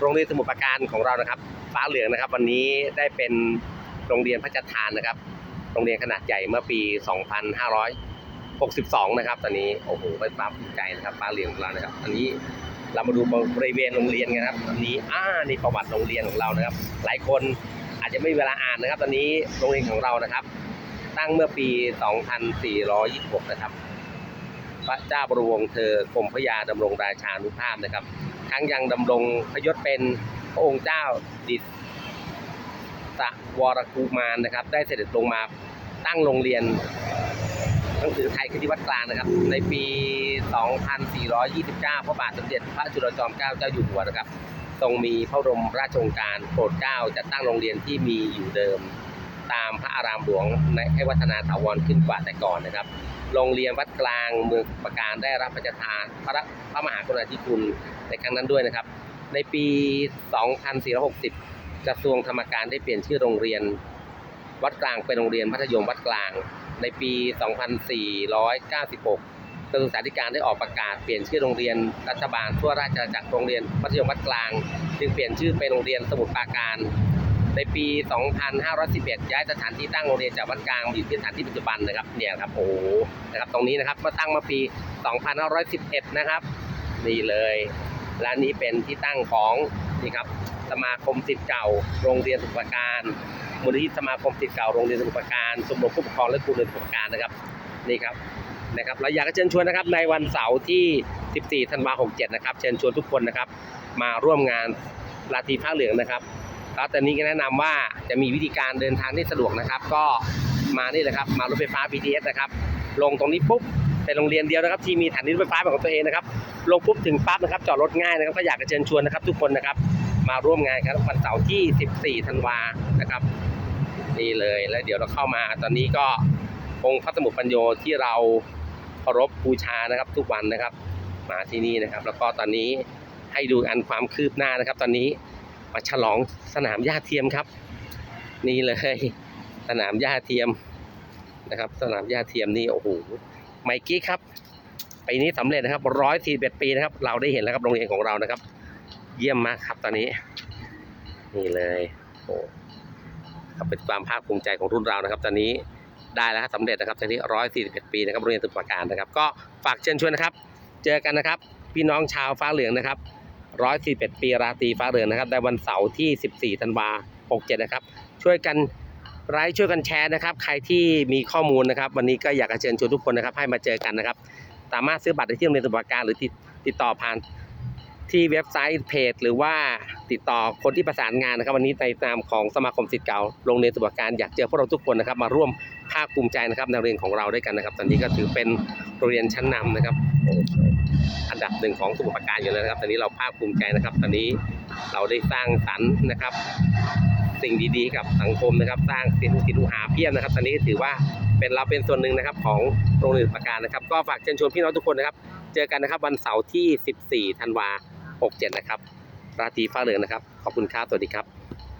โรงเรียนสมุทรปราการของเรานะครับ ฟ้าเหลืองนะครับ วันนี้ได้เป็นโรงเรียนพระราชทานนะครับ โรงเรียนขนาดใหญ่เมื่อปี 2562 นะครับ ตอนนี้โอ้โหเป็นความภูมิใจนะครับ ฟ้าเหลืองของเรานะครับ อันนี้เรามาดูบริเวณโรงเรียนกันะครับตอนนี้อ่านี่ประวัติโรงเรียนของเรานะครับ หลายคนอาจจะไม่มีเวลาอ่านนะครับ ตอนนี้โรงเรียนของเรานะครับ ตั้งเมื่อปี 2426 นะครับ พระเจ้าบรมวงศ์เธอกรมพระยาดำรงราชานุภาพนะครับ ทั้งยังดำรงพยศเป็นพระองค์เจ้าดิสะวรกุมารนะครับ ได้เสด็จลงมาตั้งโรงเรียนหนังสือไทยขึ้นที่วัดกลางนะครับ ในปี 2429 พระบาทสมเด็จพระจุลจอมเกล้าเจ้าอยู่หัวนะครับ ทรงมีพระบรมราชโองการโปรดเกล้าจัดตั้งโรงเรียนที่มีอยู่เดิม ตามพระอารามหลวงในให้วัฒนาถาวรขึ้นกว่าแต่ก่อนนะครับ โรงเรียนวัดกลางเมืองปราการได้รับพระราชทานพระพระมหากรุณาธิคุณในครั้งนั้นด้วยนะครับ ในปี 2460 กระทรวงธรรมการได้เปลี่ยนชื่อโรงเรียน วัดกลางเป็นโรงเรียนมัธยมวัดกลาง ในปี 2496กระทรวงศึกษาธิการได้ออกประกาศเปลี่ยนชื่อโรงเรียนรัฐบาลทั่วราชอาณาจักรโรงเรียนมัธยมวัดกลาง จึงเปลี่ยนชื่อเป็นโรงเรียนสมุทรปราการ ในปี 2511 ย้ายสถานที่ตั้งโรงเรียนจากวัดกลางมาอยู่ที่สถานที่ปัจจุบันนะครับเนี่ยครับโอ้โหนะครับตรงนี้นะครับมาตั้งมาปี 2511 นะครับนี่เลยและนี้เป็นที่ตั้งของนี่ครับสมาคมศิษย์เก่าโรงเรียนสมุทรปราการมูลนิธิสมาคมศิษย์เก่าโรงเรียนสมุทรปราการชมรมผู้ปกครองและครูเรียนสมุทรปราการนะครับนี่ครับนะครับเราอยากจะเชิญชวนนะครับในวันเสาร์ที่ 14 ธันวาคม 67 นะครับ เชิญชวนทุกคนนะครับ มาร่วมงานราตรีผ้าเหลืองนะครับ แล้วตอนนี้ก็แนะนำว่าจะมีวิธีการเดินทางที่สะดวกนะครับ ก็มานี่เลยครับมารถไฟฟ้า BTS นะครับลงตรงนี้ปุ๊บเป็นโรงเรียนเดียวนะครับที่มีสถานรถไฟฟ้าของตัวเองนะครับลงปุ๊บถึงปั๊บนะครับจอดรถง่ายนะครับก็อยากจะเชิญชวนนะครับ ทุกคนนะครับ มาร่วมงานครับวันเสาร์ที่ 14 ธันวานะครับนี่เลยแล้วเดี๋ยวเราเข้ามาตอนนี้ก็องค์พระสมุทรปัญโยที่เราเคารพบูชานะครับ ทุกวันนะครับ มาที่นี่นะครับ แล้วก็ตอนนี้ให้ดูอันความคืบหน้านะครับ ตอนนี้ มาฉลองสนามหญ้าเทียมครับ นี่เลย สนามหญ้าเทียมนะครับ สนามหญ้าเทียมนี่โอ้โหไมกี้ครับปีนี้สำเร็จนะครับร้อยสี่เอ็ดปีนะครับ เราได้เห็นแล้วครับโรงเรียนของเรานะครับ เยี่ยมมากครับตอนนี้ นี่เลยโอ้ครับเป็นความภาคภูมิใจของรุ่นเรานะครับ ตอนนี้ได้แล้วครับสำเร็จนะครับตอนนี้ร้อยสี่สิบเอ็ดปีนะครับโรงเรียนสมุทรปราการนะครับ ก็ฝากเชิญชวนนะครับ เจอกันนะครับ พี่น้องชาวฟ้าเหลืองนะครับ ร้อยสี่สิบปีราตรีฟ้าเหลืองนะครับในวันเสาร์ที่สิบสี่ธันวาหกเจ็ดนะครับ ช่วยกันไลค์ช่วยกันแชร์นะครับ ใครที่มีข้อมูลนะครับ วันนี้ก็อยากจะเชิญชวนทุกคนนะครับ ให้มาเจอกันนะครับ สามารถซื้อบัตรได้ที่โรงเรียนสมุทรปราการหรือติดติดต่อผ่านที่เว็บไซต์เพจ หรือว่าติดต่อคนที่ประสานงานนะครับ วันนี้ในนามของสมาคมศิษย์เก่าโรงเรียนสมุทรปราการอยากเจอพวกเราทุกคนนะครับ มาร่วมภาคภูมิใจนะครับในโรงเรียนของเราด้วยกันนะครับ ตอนนี้ก็ถือเป็นโรงเรียนชั้นนำนะครับ อันดับหนึ่งของสมุทรปราการอยู่แล้วนะครับ ตอนนี้เราภาคภูมิใจนะครับ ตอนนี้เราได้สร้างสรรค์นะครับ สิ่งดีๆกับสังคมนะครับ สร้างสินสินหาเพียบนะครับ ตอนนี้ถือว่าเป็นเราเป็นส่วนหนึ่งนะครับของโรงเรียนปราการนะครับ ก็ฝากเชิญชวนพี่น้องทุกคนนะครับ เจอกันนะครับวันเสาร์ที่ 14 ธันวา67 นะครับ ราตรีฟ้าเหลืองนะครับ ขอบคุณครับ สวัสดีครับ